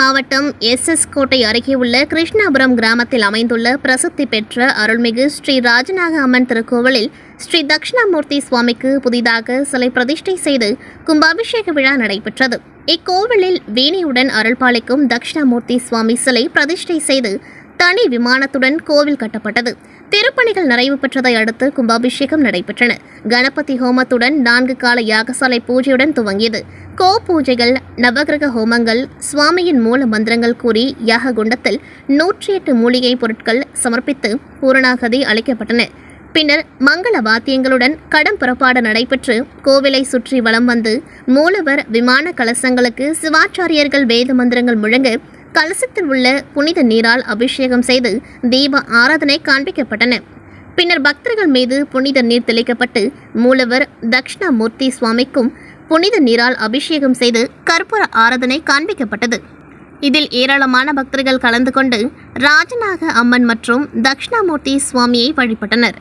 மாவட்டம் S S கோட்டை அருகே உள்ள கிருஷ்ணாபுரம் கிராமத்தில் அமைந்துள்ள பிரசித்தி பெற்ற அருள்மிகு ஸ்ரீ ராஜநாக அம்மன் திருக்கோவிலில் ஸ்ரீ தட்சிணாமூர்த்தி சுவாமிக்கு புதிதாக சிலை பிரதிஷ்டை செய்து கும்பாபிஷேக விழா நடைபெற்றது. இக்கோவிலில் வீணையுடன் அருள்பாலிக்கும் தட்சிணாமூர்த்தி சுவாமி சிலை பிரதிஷ்டை செய்து தனி விமானத்துடன் கோவில் கட்டப்பட்டது. திருப்பணிகள் நிறைவு பெற்றதை அடுத்து கும்பாபிஷேகம் நடைபெற்றன. கணபதி ஹோமத்துடன் நான்கு கால யாகசாலை பூஜையுடன் துவங்கியது. கோ பூஜைகள் நவகிரக ஹோமங்கள் சுவாமியின் மூல மந்திரங்கள் கூறி யாக குண்டத்தில் நூற்றி எட்டு மூலிகை பொருட்கள் சமர்ப்பித்து பூரணாகதி அளிக்கப்பட்டன. பின்னர் மங்கள வாத்தியங்களுடன் கடம் புறப்பாடு நடைபெற்று கோவிலை சுற்றி வலம் வந்து மூலவர் விமான கலசங்களுக்கு சிவாச்சாரியர்கள் வேத மந்திரங்கள் முழங்க கலசத்தில் உள்ள புனித நீரால் அபிஷேகம் செய்து தீப ஆராதனை காண்பிக்கப்பட்டன. பின்னர் பக்தர்கள் மீது புனித நீர் தெளிக்கப்பட்டு மூலவர் தக்ஷணாமூர்த்தி சுவாமிக்கும் புனித நீரால் அபிஷேகம் செய்து கற்பூர ஆராதனை காண்பிக்கப்பட்டது. இதில் ஏராளமான பக்தர்கள் கலந்து கொண்டு ராஜநாக அம்மன் மற்றும் தக்ஷணாமூர்த்தி சுவாமியை வழிபட்டனர்.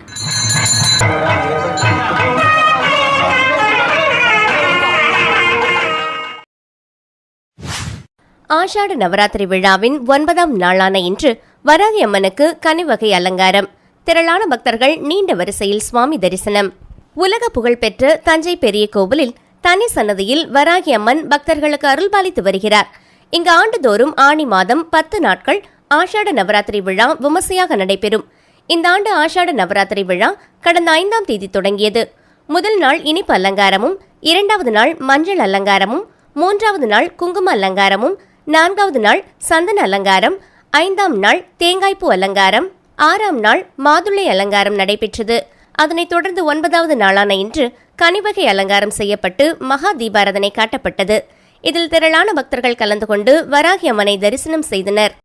ஆஷாட நவராத்திரி விழாவின் ஒன்பதாம் நாளான இன்று வராகி அம்மனுக்கு கனிவகை அலங்காரம். திரளான பக்தர்கள் நீண்ட வரிசையில் சுவாமி தரிசனம். உலக புகழ்பெற்ற தஞ்சை பெரிய கோவிலில் தனி சன்னதியில் வராகி அம்மன் பக்தர்களுக்கு அருள்பாலித்து வருகிறார். இங்கு ஆண்டுதோறும் ஆணி மாதம் பத்து நாட்கள் ஆஷாட நவராத்திரி விழா விமர்சையாக நடைபெறும். இந்த ஆண்டு ஆஷாட நவராத்திரி விழா கடந்த ஐந்தாம் தேதி தொடங்கியது. முதல் நாள் இனிப்பு அலங்காரமும் இரண்டாவது நாள் மஞ்சள் அலங்காரமும் மூன்றாவது நாள் குங்கும அலங்காரமும் நான்காவது நாள் சந்தன அலங்காரம் ஐந்தாம் நாள் தேங்காய்ப்பூ அலங்காரம் ஆறாம் நாள் மாதுளை அலங்காரம் நடைபெற்றது. அதனைத் தொடர்ந்து ஒன்பதாவது நாளான இன்று கனிவகை அலங்காரம் செய்யப்பட்டு மகா தீபாரதனை காட்டப்பட்டது. இதில் திரளான பக்தர்கள் கலந்து கொண்டு வராகி அம்மனை தரிசனம் செய்தனர்.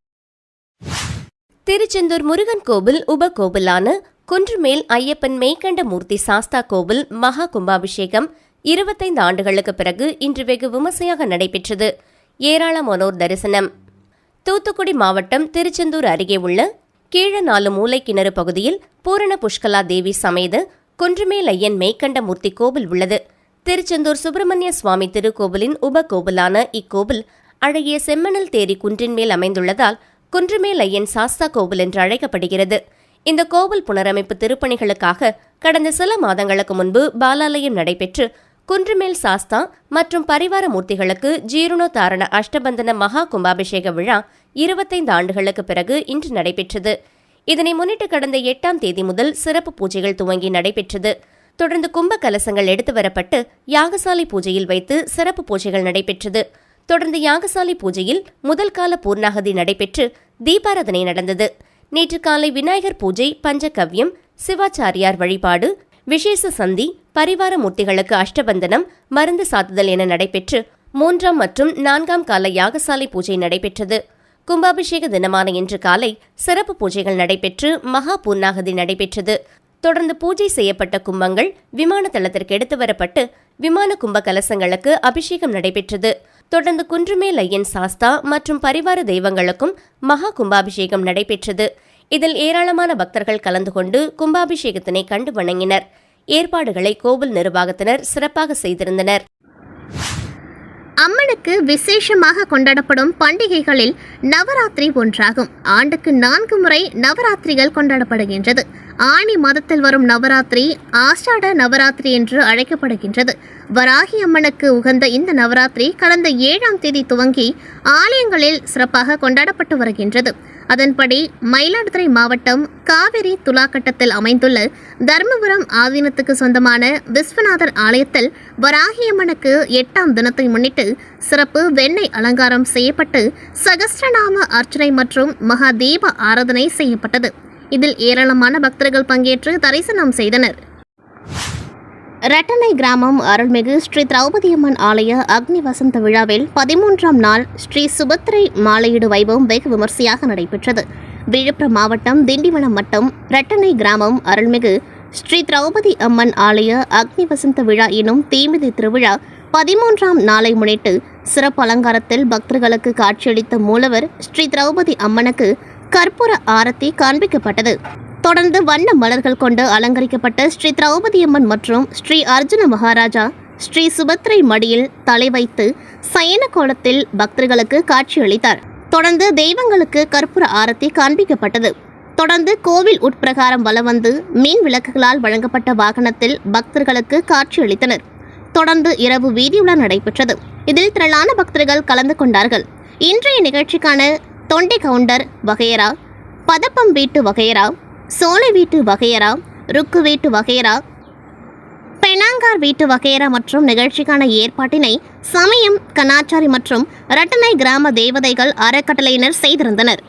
திருச்செந்தூர் முருகன் கோவில் உபகோவிலான குன்றுமேல் ஐயப்பன் மேய்கண்ட மூர்த்தி சாஸ்தா கோவில் மகா கும்பாபிஷேகம் இருபத்தைந்து ஆண்டுகளுக்கு பிறகு இன்று வெகு விமர்சையாக நடைபெற்றது. ஏராளமானோர் தரிசனம். தூத்துக்குடி மாவட்டம் திருச்செந்தூர் அருகே உள்ள கீழநாலு கிணறு பகுதியில் பூரண புஷ்கலா தேவி சமேத குன்றுமேல் ஐயன் மேய்கண்ட மூர்த்தி கோவில் உள்ளது. திருச்செந்தூர் சுப்பிரமணிய சுவாமி திருக்கோவிலின் உப கோவிலான இக்கோவில் அழகிய செம்மணல் தேரி குன்றின் மேல் அமைந்துள்ளதால் குன்றுமேல் ஐயன் சாஸ்தா கோவில் என்று அழைக்கப்படுகிறது. இந்த கோவில் புனரமைப்பு திருப்பணிகளுக்காக கடந்த சில மாதங்களுக்கு முன்பு பாலாலயம் நடைபெற்று குன்றுமேல் சாஸ்தா மற்றும் பரிவார மூர்த்திகளுக்கு ஜீரணோத்தாரண அஷ்டபந்தன மகா கும்பாபிஷேக விழா இருபத்தைந்து ஆண்டுகளுக்கு பிறகு இன்று நடைபெற்றது. இதனை முன்னிட்டு கடந்த எட்டாம் தேதி முதல் சிறப்பு பூஜைகள் துவங்கி நடைபெற்றது. தொடர்ந்து கும்ப கலசங்கள் எடுத்து வரப்பட்டு யாகசாலை பூஜையில் வைத்து சிறப்பு பூஜைகள் நடைபெற்றது. தொடர்ந்து யாகசாலை பூஜையில் முதல் கால பூர்ணாகதி நடைபெற்று தீபாராதனை நடந்தது. நேற்று காலை விநாயகர் பூஜை பஞ்சகவ்யம் சிவாச்சாரியார் வழிபாடு விசேஷ சந்தி பரிவார மூர்த்திகளுக்கு அஷ்டபந்தனம் மருந்து சாத்துதல் என நடைபெற்று மூன்றாம் மற்றும் நான்காம் கால யாகசாலை பூஜை நடைபெற்றது. கும்பாபிஷேக தினமான இன்று காலை சிறப்பு பூஜைகள் நடைபெற்று மகா பூர்ணாகதி நடைபெற்றது. தொடர்ந்து பூஜை செய்யப்பட்ட கும்பங்கள் விமான தளத்திற்கு எடுத்து வரப்பட்டு விமான கும்ப கலசங்களுக்கு அபிஷேகம் நடைபெற்றது. தொடர்ந்து குன்றுமேல் ஐயன் சாஸ்தா மற்றும் பரிவார தெய்வங்களுக்கும் மகா கும்பாபிஷேகம் நடைபெற்றது. இதில் ஏராளமான பக்தர்கள் கலந்து கொண்டு கும்பாபிஷேகத்தினை கண்டு வணங்கினர். ஏற்பாடுகளை கோவில் நிர்வாகத்தினர் சிறப்பாக செய்திருந்தனர். அம்மனுக்கு விசேஷமாக கொண்டாடப்படும் பண்டிகைகளில் நவராத்திரி ஒன்றாகும். ஆண்டுக்கு நான்கு முறை நவராத்திரிகள் கொண்டாடப்படுகின்றது. ஆணி மாதத்தில் வரும் நவராத்திரி ஆஷாட நவராத்திரி என்று அழைக்கப்படுகின்றது. வராகி அம்மனுக்கு உகந்த இந்த நவராத்திரி கடந்த ஏழாம் தேதி துவங்கி ஆலயங்களில் சிறப்பாக கொண்டாடப்பட்டு வருகின்றது. அதன்படி மயிலாடுதுறை மாவட்டம் காவிரி துலாக்கட்டத்தில் அமைந்துள்ள தர்மபுரம் ஆதீனத்துக்கு சொந்தமான விஸ்வநாதர் ஆலயத்தில் வராகியம்மனுக்கு எட்டாம் தினத்தை முன்னிட்டு சிறப்பு வெண்ணெய் அலங்காரம் செய்யப்பட்டு சகஸ்ரநாம அர்ச்சனை மற்றும் மகா தீப ஆராதனை செய்யப்பட்டது. இதில் ஏராளமான பக்தர்கள் பங்கேற்று தரிசனம் செய்தனர். ரட்டனை கிராமம் அருள்மிகு ஸ்ரீ திரௌபதியம்மன் ஆலய அக்னி வசந்த விழாவில் பதிமூன்றாம் நாள் ஸ்ரீ சுபத்திரை மாலையீடு வைபவம் வெகு விமர்சையாக நடைபெற்றது. விழுப்புரம் மாவட்டம் திண்டிவனம் வட்டம் ரட்டனை கிராமம் அருள்மிகு ஸ்ரீ திரௌபதி அம்மன் ஆலய அக்னி வசந்த விழா எனும் தீமிதி திருவிழா பதிமூன்றாம் நாளை முன்னிட்டு சிறப்பு அலங்காரத்தில் பக்தர்களுக்கு காட்சியளித்த மூலவர் ஸ்ரீ திரௌபதி அம்மனுக்கு கற்பூர ஆரத்தி காண்பிக்கப்பட்டது. தொடர்ந்து வண்ண மலர்கள் கொண்டு அலங்கரிக்கப்பட்ட ஸ்ரீ திரௌபதியம்மன் மற்றும் ஸ்ரீ அர்ஜுன மகாராஜா ஸ்ரீ சுபத்ரை மடியில் தலை வைத்து சயன கோலத்தில் பக்தர்களுக்கு காட்சியளித்தார். தொடர்ந்து தெய்வங்களுக்கு கற்பூர ஆரத்தி காண்பிக்கப்பட்டது. தொடர்ந்து கோவில் உட்பிரகாரம் வலம் வந்து மீன் விளக்குகளால் வழங்கப்பட்ட வாகனத்தில் பக்தர்களுக்கு காட்சியளித்தனர். தொடர்ந்து இரவு வீதியுலா நடைபெற்றது. இதில் திரளான பக்தர்கள் கலந்து கொண்டார்கள். இன்றைய நிகழ்ச்சிக்கான தொண்டை கவுண்டர் வகையரா பதப்பம் வீட்டு வகையரா சோலை வீட்டு வகையரா ருக்கு வீட்டு வகையரா பெனாங்கார் வீட்டு வகையரா மற்றும் நிகழ்ச்சிக்கான ஏற்பாட்டினை சமயம் கனாச்சாரி மற்றும் ரட்டனை கிராம தேவதைகள் அறக்கட்டளையினர் செய்திருந்தனர்.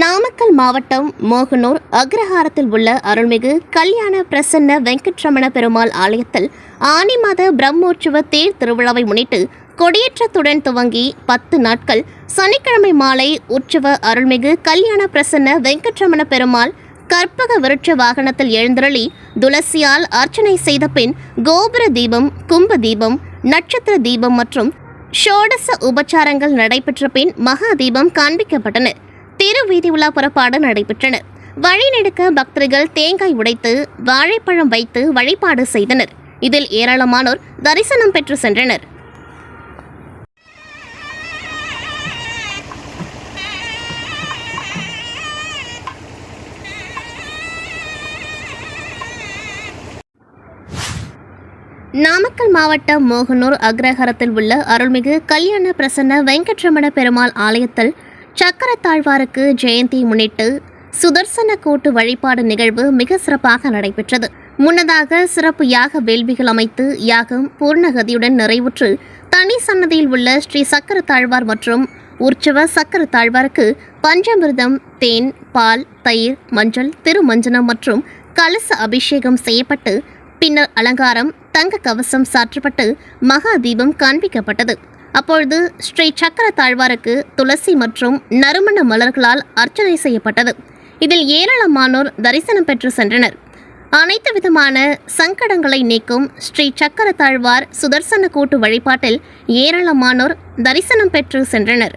நாமக்கல் மாவட்டம் மோகனூர் அக்ரஹாரத்தில் உள்ள அருள்மிகு கல்யாண பிரசன்ன வெங்கட்ரமண பெருமாள் ஆலயத்தில் ஆனி மாத பிரம்மோற்சவ தேர் திருவிழாவை முன்னிட்டு கொடியேற்றத்துடன் துவங்கி பத்து நாட்கள் சனிக்கிழமை மாலை உற்சவ அருள்மிகு கல்யாண பிரசன்ன வெங்கட்ரமண பெருமாள் கற்பக விருட்ச வாகனத்தில் எழுந்தருளி துளசியால் அர்ச்சனை செய்த பின் கோபுர தீபம் கும்ப தீபம் நட்சத்திர தீபம் மற்றும் ஷோடச உபச்சாரங்கள் நடைபெற்ற பின் மகா தீபம் காண்பிக்கப்பட்டன. திருவீதி உலா புறப்பாடு நடைபெற்றன. வழிநெடுக்க பக்தர்கள் தேங்காய் உடைத்து வாழைப்பழம் வைத்து வழிபாடு செய்தனர். இதில் ஏராளமானோர் தரிசனம் பெற்று சென்றனர். நாமக்கல் மாவட்டம் மோகனூர் அக்ரஹாரத்தில் உள்ள அருள்மிகு கல்யாண பிரசன்ன வெங்கட்ரமண பெருமாள் ஆலயத்தில் சக்கர தாழ்வாருக்கு ஜெயந்தி முன்னிட்டு சுதர்சன கூட்டு வழிபாடு நிகழ்வு மிக சிறப்பாக நடைபெற்றது. முன்னதாக சிறப்பு யாக வேள்விகள் அமைத்து யாகம் பூர்ணகதியுடன் நிறைவுற்று தனி சன்னதியில் உள்ள ஸ்ரீ சக்கர தாழ்வார் மற்றும் உற்சவ சக்கர தாழ்வாருக்கு பஞ்சமிர்தம் தேன் பால் தயிர் மஞ்சள் திருமஞ்சனம் மற்றும் கலச அபிஷேகம் செய்யப்பட்டு பின்னர் அலங்காரம் தங்க கவசம் சாற்றப்பட்டு மகா தீபம் காண்பிக்கப்பட்டது. அப்பொழுது ஸ்ரீ சக்கர தாழ்வாருக்கு துளசி மற்றும் நறுமண மலர்களால் அர்ச்சனை செய்யப்பட்டது. இதில் ஏராளமானோர் தரிசனம் பெற்று சென்றனர். அனைத்து விதமான சங்கடங்களை நீக்கும் ஸ்ரீ சக்கர தாழ்வார் சுதர்சன கூட்டு வழிபாட்டில் ஏராளமானோர் தரிசனம் பெற்று சென்றனர்.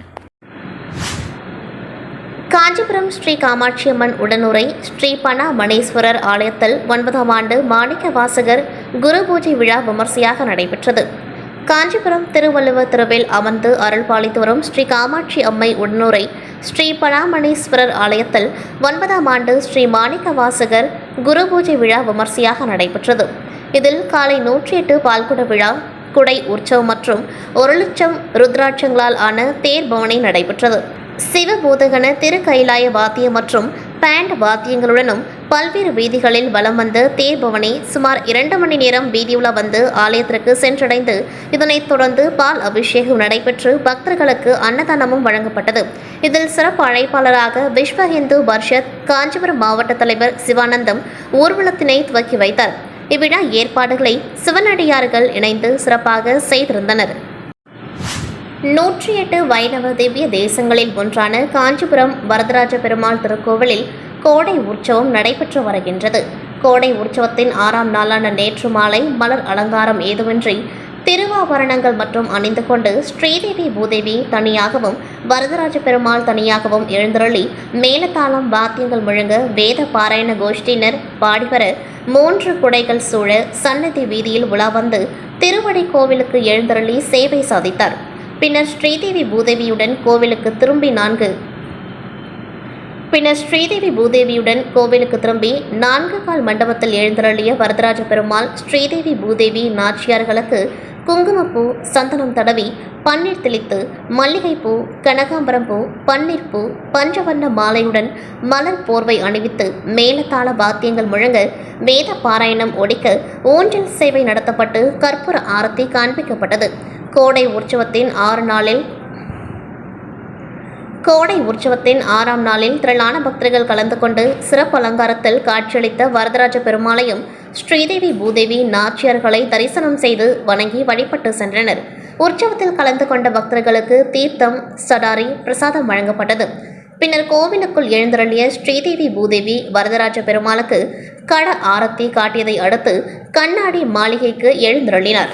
காஞ்சிபுரம் ஸ்ரீ காமாட்சியம்மன் உடனுரை ஸ்ரீ பனாமணேஸ்வரர் ஆலயத்தில் ஒன்பதாம் ஆண்டு மாணிக்க வாசகர் குரு பூஜை விழா விமர்சையாக நடைபெற்றது. காஞ்சிபுரம் திருவள்ளுவர் திருவில் அமர்ந்து அருள் பாலித்து வரும் ஸ்ரீ காமாட்சி அம்மை உடனுரை ஸ்ரீ பனாமணீஸ்வரர் ஆலயத்தில் ஒன்பதாம் ஆண்டு ஸ்ரீ மாணிக்க வாசகர் குரு பூஜை விழா விமர்சையாக நடைபெற்றது. இதில் காலை நூற்றி எட்டு பால்குட விழா குடை உற்சவம் மற்றும் ஒரு லட்சம் ருத்ராட்சங்களால் ஆன தேர் பவனி நடைபெற்றது. சிவபூதகன திருக்கைலாய வாத்தியம் மற்றும் பேண்ட் வாத்தியங்களுடனும் பல்வேறு வீதிகளில் வலம் வந்து தேர்பவனி சுமார் இரண்டு மணி நேரம் வீதியுலா வந்து ஆலயத்திற்கு சென்றடைந்து இதனைத் தொடர்ந்து பால் அபிஷேகம் நடைபெற்று பக்தர்களுக்கு அன்னதானமும் வழங்கப்பட்டது. இதில் சிறப்பு அழைப்பாளராக விஸ்வ ஹிந்து பர்ஷத் காஞ்சிபுரம் மாவட்ட தலைவர் சிவானந்தம் ஊர்வலத்தினை துவக்கி வைத்தார். இவ்விழா ஏற்பாடுகளை சிவனடியார்கள் இணைந்து சிறப்பாக செய்திருந்தனர். நூற்றி எட்டு வைணவ திவ்ய தேசங்களில் ஒன்றான காஞ்சிபுரம் வரதராஜ பெருமாள் திருக்கோவிலில் கோடை உற்சவம் நடைபெற்று வருகின்றது. கோடை உற்சவத்தின் ஆறாம் நாளான நேற்று மாலை மலர் அலங்காரம் ஏதுமின்றி திருவாபரணங்கள் மற்றும் அணிந்து கொண்டு ஸ்ரீதேவி பூதேவி தனியாகவும் வரதராஜ பெருமாள் தனியாகவும் எழுந்தருளி மேலதாளம் வாத்தியங்கள் முழங்க வேத பாராயண கோஷ்டியினர் பாடிவர மூன்று குடைகள் சூழ சன்னதி வீதியில் உலா வந்து திருவடி கோவிலுக்கு எழுந்தருளி சேவை சாதித்தார். பின்னர் ஸ்ரீதேவி பூதேவியுடன் கோவிலுக்கு திரும்பி நான்கு. பின்னர் ஸ்ரீதேவி பூதேவியுடன் கோவிலுக்கு திரும்பி நான்கு கால் மண்டபத்தில் எழுந்தருளிய வரதராஜ பெருமாள் ஸ்ரீதேவி பூதேவி நாச்சியார்களுக்கு குங்குமப்பூ சந்தனம் தடவி பன்னீர் தெளித்து மல்லிகைப்பூ கனகாம்பரம் பூ பன்னீர் பூ பஞ்சவண்ண மாலையுடன் மலர் போர்வை அணிவித்து மேலத்தாள வாத்தியங்கள் முழங்க வேத பாராயணம் ஒடிக்க ஊஞ்சல் சேவை நடத்தப்பட்டு கற்பூர ஆரத்தி காண்பிக்கப்பட்டது. கோடை உற்சவத்தின் ஆறு நாளில். கோடை உற்சவத்தின் ஆறாம் நாளில் திரளான பக்தர்கள் கலந்து கொண்டு சிறப்பு அலங்காரத்தில் காட்சியளித்த வரதராஜ பெருமாளையும் ஸ்ரீதேவி பூதேவி நாச்சியார்களை தரிசனம் செய்து வணங்கி வழிபட்டு சென்றனர். உற்சவத்தில் கலந்து கொண்ட பக்தர்களுக்கு தீர்த்தம் சடாரி பிரசாதம் வழங்கப்பட்டது. பின்னர் கோவிலுக்குள் எழுந்தருளிய ஸ்ரீதேவி பூதேவி வரதராஜ பெருமாளுக்கு கட ஆரத்தி காட்டியதை அடுத்து கண்ணாடி மாளிகைக்கு எழுந்தருளினார்.